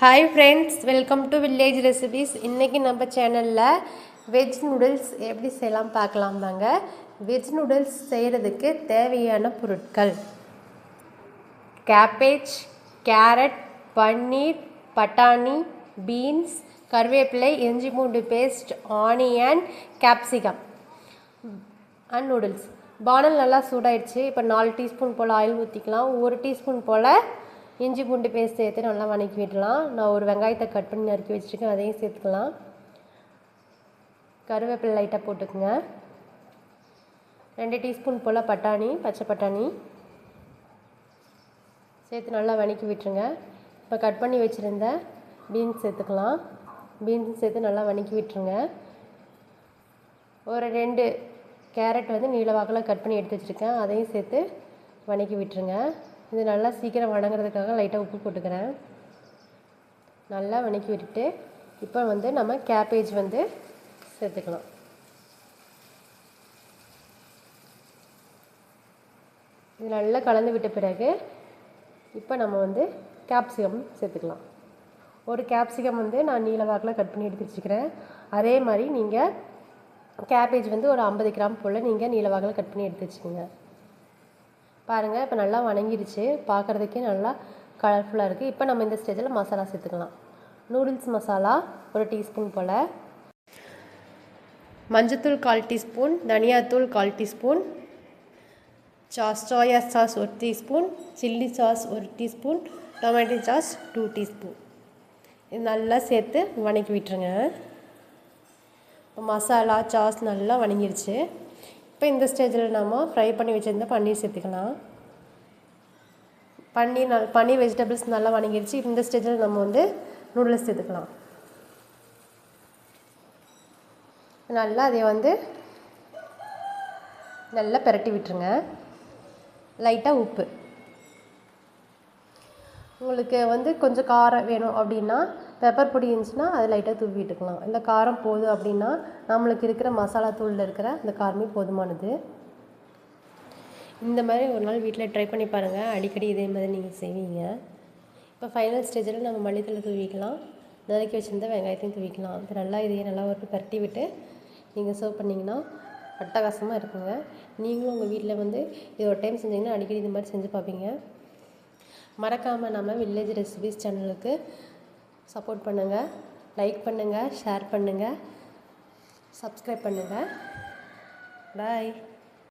Hi friends welcome to village recipes இன்றைக்கி நம்ம சேனலில் வெஜ் நூடுல்ஸ் எப்படி செய்யலாம் பார்க்கலாம் வாங்க. வெஜ் நூடுல்ஸ் செய்கிறதுக்கு தேவையான பொருட்கள். கேபேஜ் கேரட் பன்னீர் பட்டாணி பீன்ஸ் கருவேப்பிலை இஞ்சி பூண்டு paste onion capsicum and noodles பானல் நல்லா சூடாயிடுச்சு. இப்போ நாலு டீஸ்பூன் போல் ஆயில் ஊற்றிக்கலாம் ஒரு டீஸ்பூன் போல் இஞ்சி பூண்டு பேஸ்ட் சேர்த்து நல்லா வணக்கி விடலாம். நான் ஒரு வெங்காயத்தை கட் பண்ணி நறுக்கி வச்சுருக்கேன். அதையும் சேர்த்துக்கலாம். கருவேப்பிலை லைட்டாக போட்டுக்குங்க. ரெண்டு டீஸ்பூன் போல் பட்டாணி பச்சை பட்டாணி சேர்த்து நல்லா வணக்கி விட்டுருங்க. இப்போ கட் பண்ணி வச்சுருந்த பீன்ஸ் சேர்த்துக்கலாம். பீன்ஸும் சேர்த்து நல்லா வணக்கி விட்டுருங்க. ஒரு ரெண்டு கேரட் வந்து நீளவாக்கில் கட் பண்ணி எடுத்து வச்சுருக்கேன். அதையும் சேர்த்து வணக்கி விட்டுருங்க. இது நல்லா சீக்கிரம் வணங்குறதுக்காக லைட்டாக உப்பு போட்டுக்கிறேன். நல்லா வணக்கி விட்டுட்டு இப்போ வந்து நம்ம கேபேஜ் வந்து சேர்த்துக்கலாம். இது நல்லா கலந்து விட்ட பிறகு இப்போ நம்ம வந்து கேப்சிகம் சேர்த்துக்கலாம். ஒரு கேப்சிகம் வந்து நான் நீல வாக்கில் கட் பண்ணி எடுத்து வச்சுக்கிறேன். அதே மாதிரி நீங்கள் கேபேஜ் வந்து ஒரு ஐம்பது கிராம் போல் நீங்கள் நீல வாக்கில் கட் பண்ணி எடுத்து வச்சுக்கோங்க. பாருங்கள் இப்போ நல்லா வணங்கிடுச்சு. பார்க்குறதுக்கே நல்லா கலர்ஃபுல்லாக இருக்குது இப்போ நம்ம இந்த ஸ்டேஜில் மசாலா சேர்த்துக்கலாம். நூடுல்ஸ் மசாலா ஒரு டீஸ்பூன் போல். மஞ்சத்தூள் கால் டீஸ்பூன் தனியாத்தூள் கால் டீஸ்பூன் சாஸ் சோயா சாஸ் ஒரு டீஸ்பூன் சில்லி சாஸ் ஒரு teaspoon tomato sauce two teaspoon இது நல்லா சேர்த்து வணக்கி விட்டுருங்க. மசாலா சாஸ் நல்லா வணங்கிடுச்சு இப்போ இந்த ஸ்டேஜில் நம்ம ஃப்ரை பண்ணி வச்சுருந்த பன்னீர் சேர்த்துக்கலாம். பன்னீர் நல் பன்னீர் வெஜிடபிள்ஸ் நல்லா வணங்கிடுச்சு இந்த ஸ்டேஜில் நம்ம வந்து நூடுல்ஸ் சேர்த்துக்கலாம். நல்லா அதை வந்து நல்லா பெரட்டி விட்டுருங்க. லைட்டாக உப்பு. உங்களுக்கு வந்து கொஞ்சம் காரம் வேணும் அப்படின்னா பெப்பர் பொடி இருந்துச்சுன்னா அது லைட்டாக தூவி விட்டுக்கலாம். இல்லை காரம் போதும் அப்படின்னா நம்மளுக்கு இருக்கிற மசாலா தூளில் இருக்கிற அந்த காரமே போதுமானது. இந்த மாதிரி ஒரு நாள் வீட்டில் ட்ரை பண்ணி பாருங்கள் அடிக்கடி இதே மாதிரி நீங்கள் செய்வீங்க. இப்போ ஃபைனல் ஸ்டேஜில் நம்ம மல்லித்தலை தூவிக்கலாம். நறுக்கி வச்சுருந்த வெங்காயத்தையும் தூவிக்கலாம். இப்போ நல்லா இதையே நல்லா ஒரு பரட்டி விட்டு நீங்கள் சர்வ் பண்ணிங்கன்னா அட்டகாசமாக இருக்குங்க. நீங்களும் உங்கள் வீட்டில் வந்து இது ஒரு டைம் செஞ்சிங்கன்னா அடிக்கடி இது மாதிரி செஞ்சு பார்ப்பீங்க. மறக்காமல் நம்ம வில்லேஜ் ரெசிபிஸ் சேனலுக்கு சப்போர்ட் பண்ணுங்கள் லைக் பண்ணுங்கள் ஷேர் பண்ணுங்கள் சப்ஸ்கிரைப் பண்ணுங்கள் பாய்